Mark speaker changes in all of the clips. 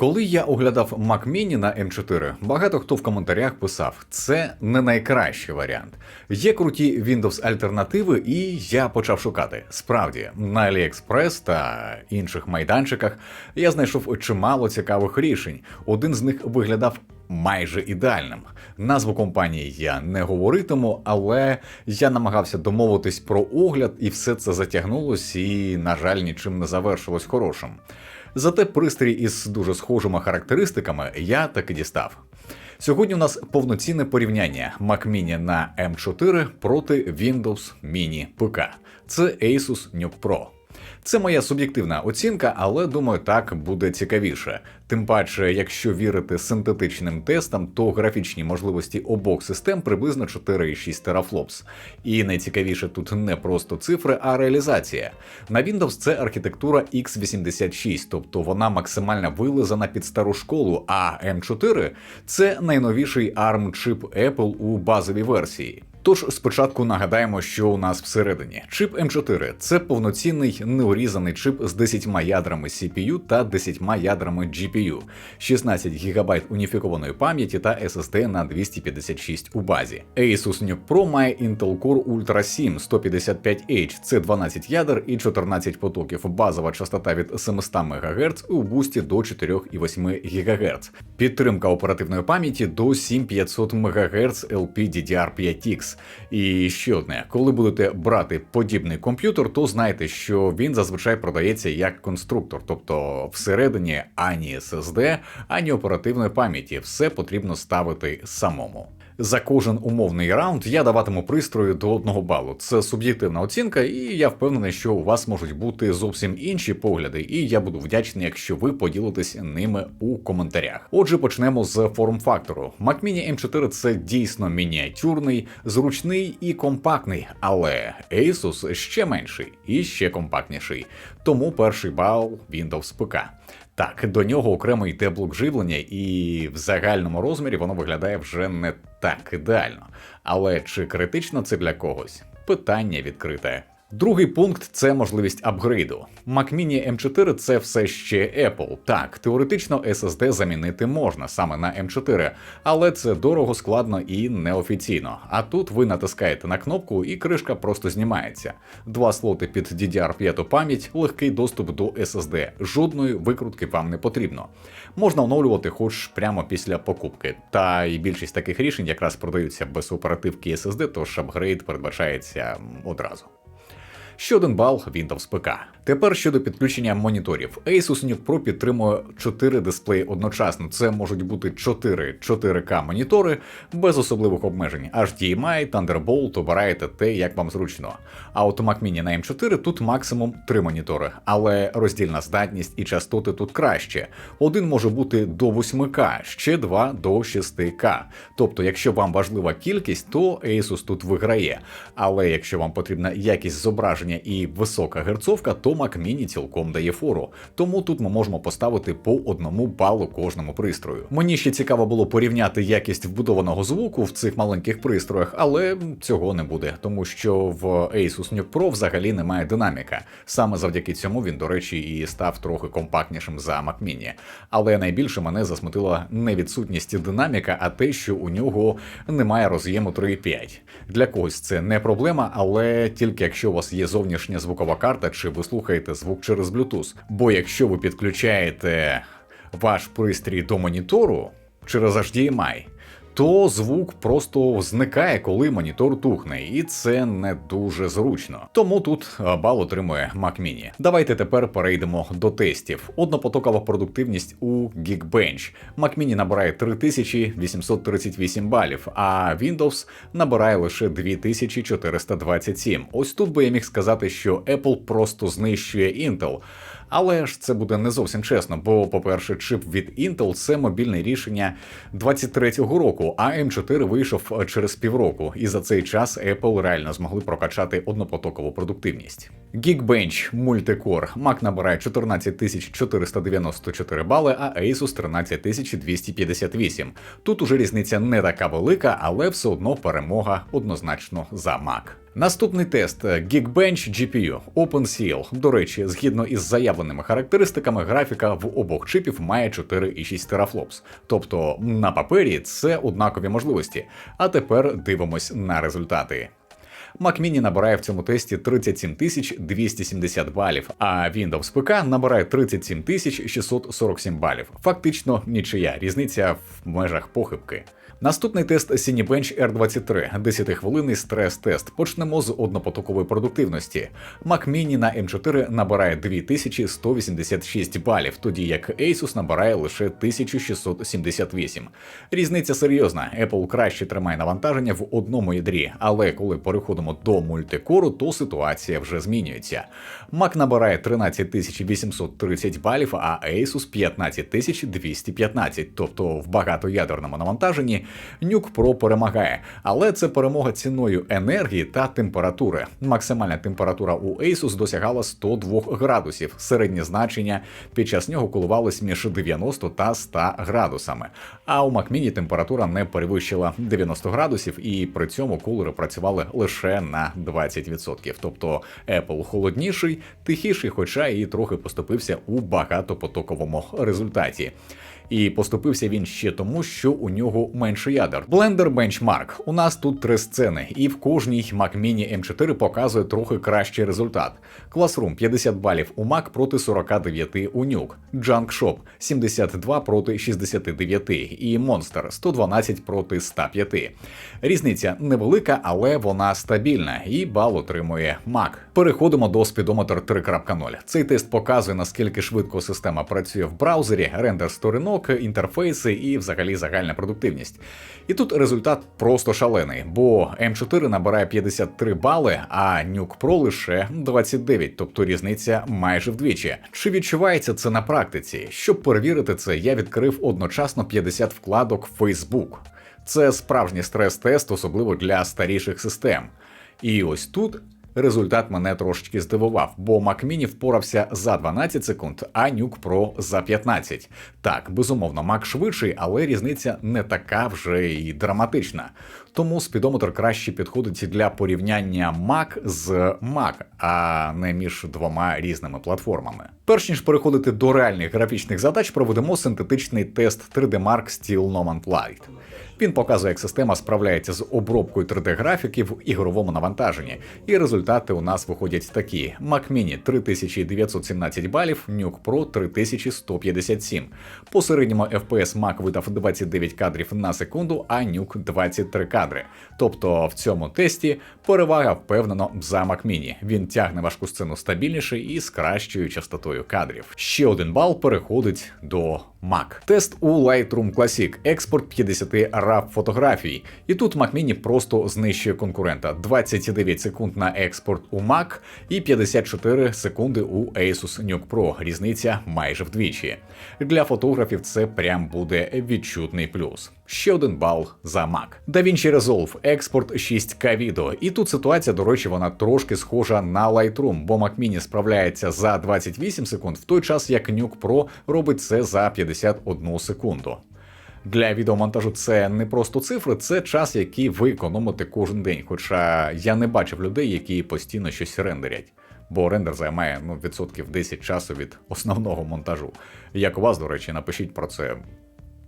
Speaker 1: Коли я оглядав Mac Mini на M4, багато хто в коментарях писав, це не найкращий варіант. Є круті Windows альтернативи, і я почав шукати. Справді, на AliExpress та інших майданчиках я знайшов чимало цікавих рішень. Один з них виглядав. Майже ідеальним. Назву компанії я не говоритиму, але я намагався домовитись про огляд, і все це затягнулось, і, на жаль, нічим не завершилось хорошим. Зате пристрій із дуже схожими характеристиками я таки дістав. Сьогодні у нас повноцінне порівняння Mac Mini на M4 проти Windows Mini ПК. Це Asus NUC Pro. Це моя суб'єктивна оцінка, але думаю, так буде цікавіше. Тим паче, якщо вірити синтетичним тестам, то графічні можливості обох систем приблизно 4,6 терафлопс. І найцікавіше тут не просто цифри, а реалізація. На Windows це архітектура x86, тобто вона максимально вилизана під стару школу, а M4 це найновіший ARM чип Apple у базовій версії. Тож спочатку нагадаємо, що у нас всередині. Чип М4 це повноцінний неурізаний чип з 10 ядрами CPU та 10 ядрами GPU, 16 ГБ уніфікованої пам'яті та SSD на 256 у базі. Asus Nuke Pro має Intel Core Ultra 7 155H, це 12 ядер і 14 потоків. Базова частота від 700 МГц у бусті до 4,8 ГГц. Підтримка оперативної пам'яті до 7500 МГц LPDDR5X. І ще одне, коли будете брати подібний комп'ютер, то знайте, що він зазвичай продається як конструктор, тобто всередині ані SSD, ані оперативної пам'яті. Все потрібно ставити самому. За кожен умовний раунд я даватиму пристрою до одного балу. Це суб'єктивна оцінка, і я впевнений, що у вас можуть бути зовсім інші погляди, і я буду вдячний, якщо ви поділитесь ними у коментарях. Отже, почнемо з форм-фактору. Mac Mini M4 це дійсно мініатюрний, зручний і компактний, але Asus ще менший і ще компактніший. Тому перший бал Windows ПК. Так, до нього окремо йде блок живлення, і в загальному розмірі воно виглядає вже не так ідеально. Але чи критично це для когось? Питання відкрите. Другий пункт це можливість апгрейду. Mac Mini M4 це все ще Apple. Так, теоретично SSD замінити можна саме на M4, але це дорого, складно і неофіційно. А тут ви натискаєте на кнопку і кришка просто знімається. Два слоти під DDR5 пам'ять, легкий доступ до SSD. Жодної викрутки вам не потрібно. Можна оновлювати хоч прямо після покупки. Та і більшість таких рішень якраз продаються без оперативки SSD, тож апгрейд передбачається одразу. Ще один бал Windows ПК. Тепер щодо підключення моніторів. Asus Pro підтримує 4 дисплеї одночасно. Це можуть бути 4 4К монітори без особливих обмежень. HDMI, Thunderbolt, обираєте те, як вам зручно. А от у Mac Mini на M4 тут максимум 3 монітори, але роздільна здатність і частоти тут краще. Один може бути до 8К, ще два до 6К. Тобто, якщо вам важлива кількість, то Asus тут виграє. Але якщо вам потрібна якість зображення і висока герцовка, то Mac Mini цілком дає фору. Тому тут ми можемо поставити по одному балу кожному пристрою. Мені ще цікаво було порівняти якість вбудованого звуку в цих маленьких пристроях, але цього не буде, тому що в Asus Nuke Pro взагалі немає динаміка. Саме завдяки цьому він, до речі, і став трохи компактнішим за Mac Mini. Але найбільше мене засмутила не відсутність динаміка, а те, що у нього немає роз'єму 3.5. Для когось це не проблема, але тільки якщо у вас є зовнішня звукова карта, чи ви слухаєте звук через Bluetooth. Бо якщо ви підключаєте ваш пристрій до монітору через HDMI, то звук просто зникає, коли монітор тухне, і це не дуже зручно. Тому тут бал отримує Mac Mini. Давайте тепер перейдемо до тестів. Однопотокова продуктивність у Geekbench. Mac Mini набирає 3838 балів, а Windows набирає лише 2427. Ось тут би я міг сказати, що Apple просто знищує Intel. Але ж це буде не зовсім чесно, бо, по-перше, чип від Intel це мобільне рішення 23-го року, а M4 вийшов через півроку, і за цей час Apple реально змогли прокачати однопотокову продуктивність. Geekbench Multicore Mac набирає 14494 бали, а Asus 13258. Тут уже різниця не така велика, але все одно перемога однозначно за Mac. Наступний тест Geekbench GPU OpenCL. До речі, згідно із заявленими характеристиками, графіка в обох чипів має 4,6 терафлопс. Тобто на папері це однакові можливості. А тепер дивимось на результати. Mac Mini набирає в цьому тесті 37 270 балів, а Windows PK набирає 37 647 балів. Фактично нічия різниця в межах похибки. Наступний тест Cinebench R23, 10-хвилинний стрес-тест. Почнемо з однопотокової продуктивності. Mac Mini на M4 набирає 2186 балів, тоді як Asus набирає лише 1678. Різниця серйозна. Apple краще тримає навантаження в одному ядрі, але коли переходимо до мультикору, то ситуація вже змінюється. Mac набирає 13830 балів, а Asus 15215, тобто в багатоядерному навантаженні Nuke Pro перемагає, але це перемога ціною енергії та температури. Максимальна температура у Asus досягала 102 градусів. Середнє значення під час нього коливалось між 90 та 100 градусами. А у Mac Mini температура не перевищила 90 градусів, і при цьому кулери працювали лише на 20%. Тобто Apple холодніший, тихіший, хоча і трохи поступився у багатопотоковому результаті. І поступився він ще тому, що у нього менше ядер. Blender Benchmark. У нас тут три сцени, і в кожній Mac Mini M4 показує трохи кращий результат. Classroom 50 балів у Mac проти 49 у Nuke. Junk Shop 72 проти 69 і Monster 112 проти 105. Різниця невелика, але вона стабільна, і бал отримує Mac. Переходимо до Speedometer 3.0. Цей тест показує, наскільки швидко система працює в браузері, рендер сторінок, інтерфейси і взагалі загальна продуктивність. І тут результат просто шалений, бо М4 набирає 53 бали, а Nuke Pro лише 29, тобто різниця майже вдвічі. Чи відчувається це на практиці? Щоб перевірити це, я відкрив одночасно 50 вкладок в Facebook. Це справжній стрес-тест, особливо для старіших систем. І ось тут результат мене трошечки здивував, бо Макміні впорався за 12 секунд, а нюк про за 15. Так, безумовно, Мак швидший, але різниця не така вже і драматична. Тому спідометр краще підходить для порівняння Mac з Mac, а не між двома різними платформами. Перш ніж переходити до реальних графічних задач, проведемо синтетичний тест 3D Mark Steel Nomad Light. Він показує, як система справляється з обробкою 3D-графіки в ігровому навантаженні, і результати у нас виходять такі: Mac Mini 3917 балів, Nuke Pro 3157. По середньому FPS Mac видав 29 кадрів на секунду, а Nuke 23 кадри. Тобто в цьому тесті перевага впевнено за Mac Mini. Він тягне важку сцену стабільніше і з кращою частотою кадрів. Ще один бал переходить до Mac. Тест у Lightroom Classic, експорт 50 RAW фотографій. І тут Mac Mini просто знищує конкурента: 29 секунд на експорт у Mac і 54 секунди у Asus Nuke Pro. Різниця майже вдвічі. Для фотографів це прям буде відчутний плюс. Ще один бал за Mac. DaVinci Resolve, експорт 6К відео. І тут ситуація, до речі, вона трошки схожа на Lightroom, бо Mac Mini справляється за 28 секунд, в той час як Nuke Pro робить це за 51 секунду. Для відеомонтажу це не просто цифри, це час, який ви економите кожен день. Хоча я не бачив людей, які постійно щось рендерять. Бо рендер займає ну, відсотків 10 часу від основного монтажу. Як у вас, до речі, напишіть про це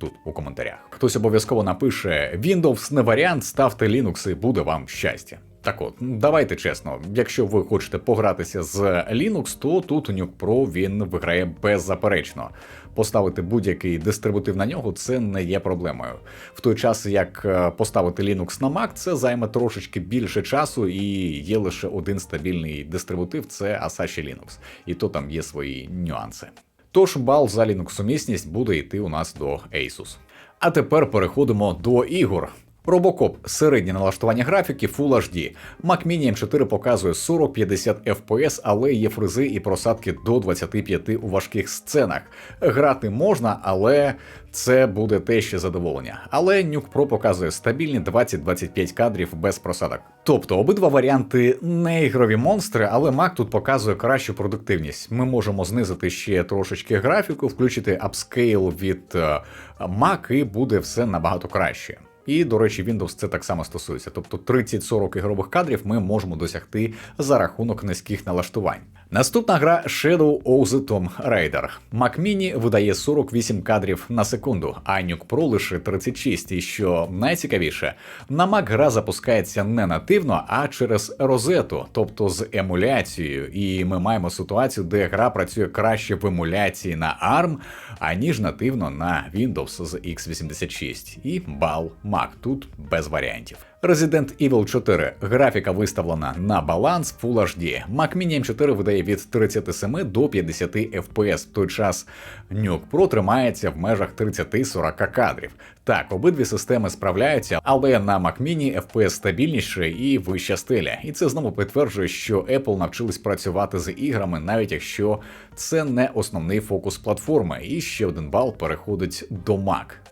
Speaker 1: тут у коментарях. Хтось обов'язково напише: Windows не варіант, ставте Linux і буде вам щастя. Так от, давайте чесно, якщо ви хочете погратися з Linux, то тут Nuke Pro він виграє беззаперечно. Поставити будь-який дистрибутив на нього це не є проблемою. В той час як е, поставити Linux на Mac, це займе трошечки більше часу, і є лише один стабільний дистрибутив це Asahi Linux, і то там є свої нюанси. Тож бал за Linux сумісність буде йти у нас до Asus. А тепер переходимо до ігор. Робокоп середнє налаштування графіки Full HD. Mac Mini M4 показує 40-50 FPS, але є фризи і просадки до 25 у важких сценах. Грати можна, але це буде те ще задоволення. Але Nuke Pro показує стабільні 20-25 кадрів без просадок. Тобто обидва варіанти не ігрові монстри, але Mac тут показує кращу продуктивність. Ми можемо знизити ще трошечки графіку, включити апскейл від е, Mac і буде все набагато краще. І, до речі, Windows це так само стосується. Тобто 30-40 ігрових кадрів ми можемо досягти за рахунок низьких налаштувань. Наступна гра Shadow of the Tomb Raider. Mac Mini видає 48 кадрів на секунду, а Nuke Pro лише 36. І що найцікавіше, на Mac гра запускається не нативно, а через розету, тобто з емуляцією. І ми маємо ситуацію, де гра працює краще в емуляції на ARM, аніж нативно на Windows з x86. І бал Mac тут без варіантів. Resident Evil 4. Графіка виставлена на баланс Full HD. Mac Mini M4 видає від 37 до 50 FPS. В той час Nuke Pro тримається в межах 30-40 кадрів. Так, обидві системи справляються, але на Mac Mini FPS стабільніше і вища стиля. І це знову підтверджує, що Apple навчились працювати з іграми, навіть якщо це не основний фокус платформи. І ще один бал переходить до Mac.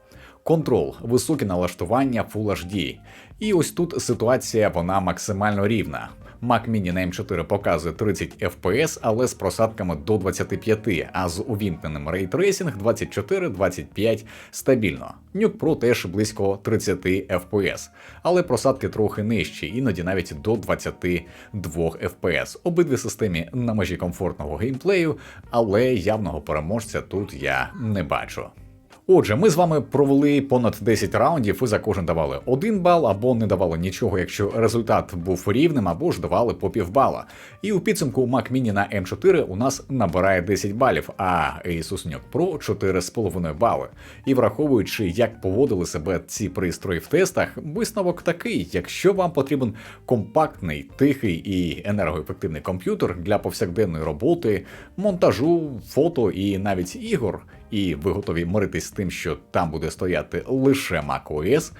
Speaker 1: Контрол, високі налаштування Full HD. І ось тут ситуація вона максимально рівна. Mac Mini на M4 показує 30 FPS, але з просадками до 25, а з увімкненим рейтрейсінг 24-25 стабільно. Nuke Pro теж близько 30 FPS, але просадки трохи нижчі, іноді навіть до 22 FPS. Обидві системи на межі комфортного геймплею, але явного переможця тут я не бачу. Отже, ми з вами провели понад 10 раундів і за кожен давали один бал або не давали нічого, якщо результат був рівним, або ж давали по півбала. І у підсумку Mac Mini на M4 у нас набирає 10 балів, а Asus Nyoc Pro 4,5 бали. І враховуючи, як поводили себе ці пристрої в тестах, висновок такий: якщо вам потрібен компактний, тихий і енергоефективний комп'ютер для повсякденної роботи, монтажу, фото і навіть ігор, і ви готові миритись з тим, що там буде стояти лише macOS,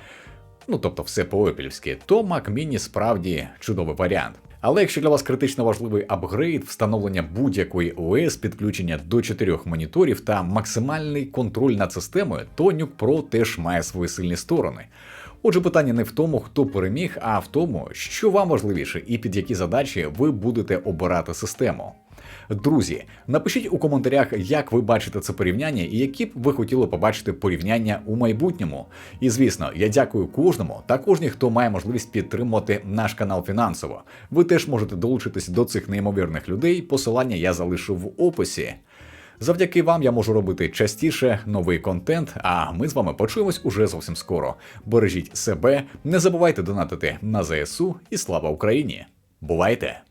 Speaker 1: ну тобто все по-опільськи, то Mac Mini справді чудовий варіант. Але якщо для вас критично важливий апгрейд, встановлення будь-якої OS, підключення до чотирьох моніторів та максимальний контроль над системою, то Nuke Pro теж має свої сильні сторони. Отже, питання не в тому, хто переміг, а в тому, що вам важливіше і під які задачі ви будете обирати систему. Друзі, напишіть у коментарях, як ви бачите це порівняння і які б ви хотіли побачити порівняння у майбутньому. І звісно, я дякую кожному та кожній, хто має можливість підтримувати наш канал фінансово. Ви теж можете долучитись до цих неймовірних людей. Посилання я залишу в описі. Завдяки вам я можу робити частіше новий контент. А ми з вами почуємось уже зовсім скоро. Бережіть себе, не забувайте донатити на ЗСУ і слава Україні! Бувайте!